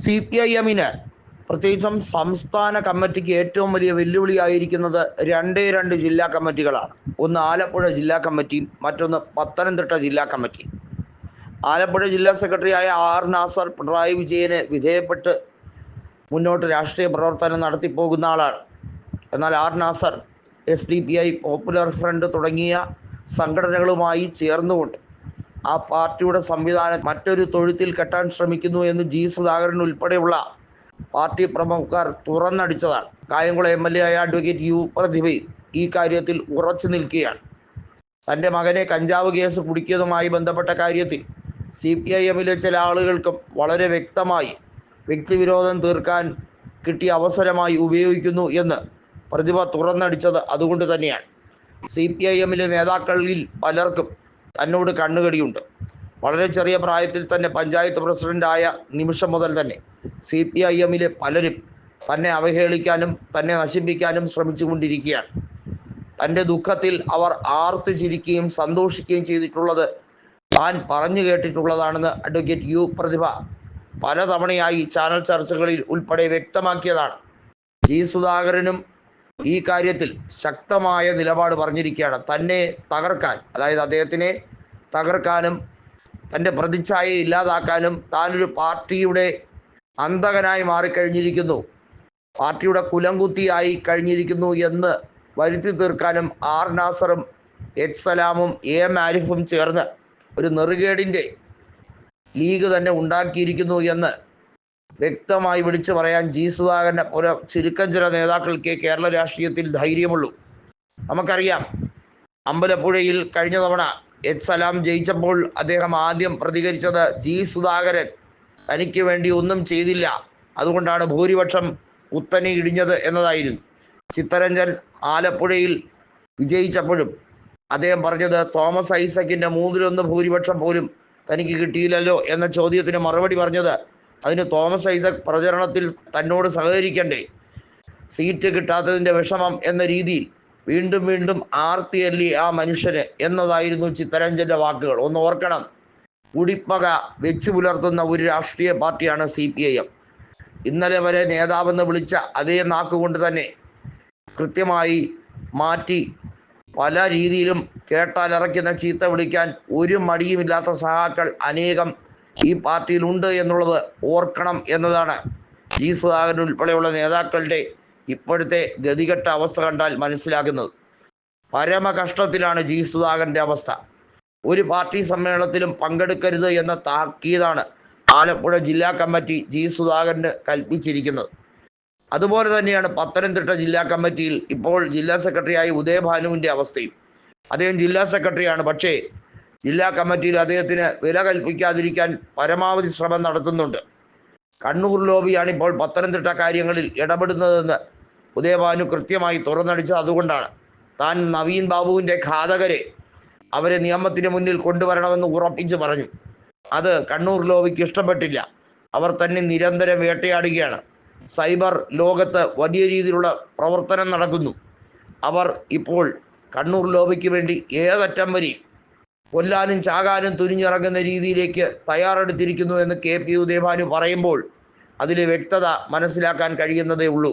C P I എമ്മിന് പ്രത്യേകിച്ചും സംസ്ഥാന കമ്മിറ്റിക്ക് ഏറ്റവും വലിയ വെല്ലുവിളിയായിരിക്കുന്നത് രണ്ടേ രണ്ട് ജില്ലാ കമ്മിറ്റികളാണ്. ഒന്ന് ആലപ്പുഴ ജില്ലാ കമ്മിറ്റിയും മറ്റൊന്ന് പത്തനംതിട്ട ജില്ലാ കമ്മിറ്റിയും ആലപ്പുഴ ജില്ലാ സെക്രട്ടറിയായ ആർ നാസർ പിണറായി വിജയന് വിധേയപ്പെട്ട് മുന്നോട്ട് രാഷ്ട്രീയ പ്രവർത്തനം നടത്തി പോകുന്ന ആളാണ്. എന്നാൽ R Nasar S D P I Popular Front തുടങ്ങിയ സംഘടനകളുമായി ചേർന്നുകൊണ്ട് ആ പാർട്ടിയുടെ സംവിധാനം മറ്റൊരു തൊഴുത്തിൽ കെട്ടാൻ ശ്രമിക്കുന്നു എന്ന് ജി സുധാകരൻ ഉൾപ്പെടെയുള്ള പാർട്ടി പ്രമുഖർ തുറന്നടിച്ചതാണ്. കായംകുളം എം എൽ എ ആയ അഡ്വക്കേറ്റ് യു പ്രതിഭയും ഈ കാര്യത്തിൽ ഉറച്ചു നിൽക്കുകയാണ്. തന്റെ മകനെ കഞ്ചാവ് കേസ് കുടിക്കിയതുമായി ബന്ധപ്പെട്ട കാര്യത്തിൽ സി പി ഐ എമ്മിലെ ചില ആളുകൾക്കും വളരെ വ്യക്തമായി വ്യക്തിവിരോധം തീർക്കാൻ കിട്ടിയ അവസരമായി ഉപയോഗിക്കുന്നു എന്ന് പ്രതിഭ തുറന്നടിച്ചത് അതുകൊണ്ട് തന്നെയാണ്. സി പി ഐ എമ്മിലെ നേതാക്കളിൽ പലർക്കും തന്നോട് കണ്ണുകടിയുണ്ട്. വളരെ ചെറിയ പ്രായത്തിൽ തന്നെ പഞ്ചായത്ത് പ്രസിഡന്റായ നിമിഷം മുതൽ തന്നെ സി പി ഐ എമ്മിലെ പലരും തന്നെ അവഹേളിക്കാനും തന്നെ നശിപ്പിക്കാനും ശ്രമിച്ചുകൊണ്ടിരിക്കുകയാണ്. തന്റെ ദുഃഖത്തിൽ അവർ ആർത്ത് ചിരിക്കുകയും സന്തോഷിക്കുകയും ചെയ്തിട്ടുള്ളത് താൻ പറഞ്ഞു കേട്ടിട്ടുള്ളതാണെന്ന് അഡ്വക്കേറ്റ് യു പ്രതിഭ പലതവണയായി ചാനൽ ചർച്ചകളിൽ ഉൾപ്പെടെ വ്യക്തമാക്കിയതാണ്. ജി സുധാകരനും ഈ കാര്യത്തിൽ ശക്തമായ നിലപാട് പറഞ്ഞിരിക്കുകയാണ്. തന്നെ തകർക്കാൻ അതായത് അദ്ദേഹത്തിനെ തകർക്കാനും തന്റെ പ്രതിച്ഛായ ഇല്ലാതാക്കാനും താനൊരു പാർട്ടിയുടെ അന്തകനായി മാറിക്കഴിഞ്ഞിരിക്കുന്നു. പാർട്ടിയുടെ കുലംകുത്തിയായി കഴിഞ്ഞിരിക്കുന്നു എന്ന് വരുത്തി തീർക്കാനും ആർ നാസറും എച്ച് സലാമും എ എം ആരിഫും ചേർന്ന് ഒരു നെറുകേടിന്റെ ലീഗ് തന്നെ ഉണ്ടാക്കിയിരിക്കുന്നു എന്ന് വ്യക്തമായി വിളിച്ചു പറയാൻ ജി സുധാകരന്റെ പോലെ ചുരുക്കം ചില നേതാക്കൾക്ക് കേരള രാഷ്ട്രീയത്തിൽ ധൈര്യമുള്ളൂ. നമുക്കറിയാം അമ്പലപ്പുഴയിൽ കഴിഞ്ഞ തവണ എച്ച് സലാം ജയിച്ചപ്പോൾ അദ്ദേഹം ആദ്യം പ്രതികരിച്ചത് ജി സുധാകരൻ. തനിക്ക് വേണ്ടി ഒന്നും ചെയ്തില്ല. അതുകൊണ്ടാണ് ഭൂരിപക്ഷം കുത്തനെ ഇടിഞ്ഞത് എന്നതായിരുന്നു. ചിത്തരഞ്ജൻ ആലപ്പുഴയിൽ വിജയിച്ചപ്പോഴും അദ്ദേഹം പറഞ്ഞത് തോമസ് ഐസക്കിന്റെ മൂന്നിലൊന്ന് ഭൂരിപക്ഷം പോലും തനിക്ക് കിട്ടിയില്ലല്ലോ എന്ന ചോദ്യത്തിന് മറുപടി പറഞ്ഞത് അതിന് തോമസ് ഐസക് പ്രചരണത്തിൽ തന്നോട് സഹകരിക്കണ്ടേ? സീറ്റ് കിട്ടാത്തതിന്റെ വിഷമം എന്ന രീതിയിൽ വീണ്ടും വീണ്ടും ആർത്തിയല്ലി ആ മനുഷ്യന് എന്നതായിരുന്നു ചിത്തരഞ്ജന്റെ വാക്കുകൾ. ഒന്ന് ഓർക്കണം. കുടിപ്പക വെച്ചു പുലർത്തുന്ന ഒരു രാഷ്ട്രീയ പാർട്ടിയാണ് സി പി ഐ എം. ഇന്നലെ വരെ നേതാവെന്ന് വിളിച്ച അതേ നാക്കുകൊണ്ട് തന്നെ കൃത്യമായി മാറ്റി പല രീതിയിലും കേട്ടാലിറക്കുന്ന ചീത്ത വിളിക്കാൻ ഒരു മടിയുമില്ലാത്ത സഹാക്കൾ അനേകം ഈ പാർട്ടിയിലുണ്ട് എന്നുള്ളത് ഓർക്കണം എന്നതാണ്. ജി സുധാകരൻ ഉൾപ്പെടെയുള്ള നേതാക്കളുടെ ഇപ്പോഴത്തെ ഗതികെട്ട അവസ്ഥ കണ്ടാൽ മനസ്സിലാകുന്നത്. പരമ കഷ്ടത്തിലാണ് ജി സുധാകരന്റെ അവസ്ഥ. ഒരു പാർട്ടി സമ്മേളനത്തിലും പങ്കെടുക്കരുത് എന്ന താക്കീതാണ് ആലപ്പുഴ ജില്ലാ കമ്മിറ്റി ജി സുധാകരന് കൽപ്പിച്ചിരിക്കുന്നത്. അതുപോലെ തന്നെയാണ് പത്തനംതിട്ട ജില്ലാ കമ്മിറ്റിയിൽ ഇപ്പോൾ ജില്ലാ സെക്രട്ടറിയായ ഉദയഭാനുവിന്റെ അവസ്ഥയും. അദ്ദേഹം ജില്ലാ സെക്രട്ടറിയാണ്. പക്ഷേ ജില്ലാ കമ്മിറ്റിയിൽ അദ്ദേഹത്തിന് വില കൽപ്പിക്കാതിരിക്കാൻ പരമാവധി ശ്രമം നടത്തുന്നുണ്ട്. കണ്ണൂർ ലോബിയാണ് ഇപ്പോൾ പത്തനംതിട്ട കാര്യങ്ങളിൽ ഇടപെടുന്നതെന്ന് ഉദയഭാനു കൃത്യമായി തുറന്നടിച്ചത് അതുകൊണ്ടാണ്. താൻ നവീൻ ബാബുവിന്റെ ഘാതകരെ അവരെ നിയമത്തിന് മുന്നിൽ കൊണ്ടുവരണമെന്ന് ഉറപ്പിച്ച് പറഞ്ഞു. അത് കണ്ണൂർ ലോബിക്ക് ഇഷ്ടപ്പെട്ടില്ല. അവർ തന്നെ നിരന്തരം വേട്ടയാടുകയാണ്. സൈബർ ലോകത്ത് വലിയ രീതിയിലുള്ള പ്രവർത്തനം നടക്കുന്നു. അവർ ഇപ്പോൾ കണ്ണൂർ ലോബിക്ക് വേണ്ടി ഏതറ്റം വരെയും കൊല്ലാനും ചാകാനും തുനിഞ്ഞിറങ്ങുന്ന രീതിയിലേക്ക് തയ്യാറെടുത്തിരിക്കുന്നു എന്ന് കെ പി ഉദയഭാനു പറയുമ്പോൾ അതിൽ വ്യക്തത മനസ്സിലാക്കാൻ കഴിയുന്നതേ ഉള്ളൂ.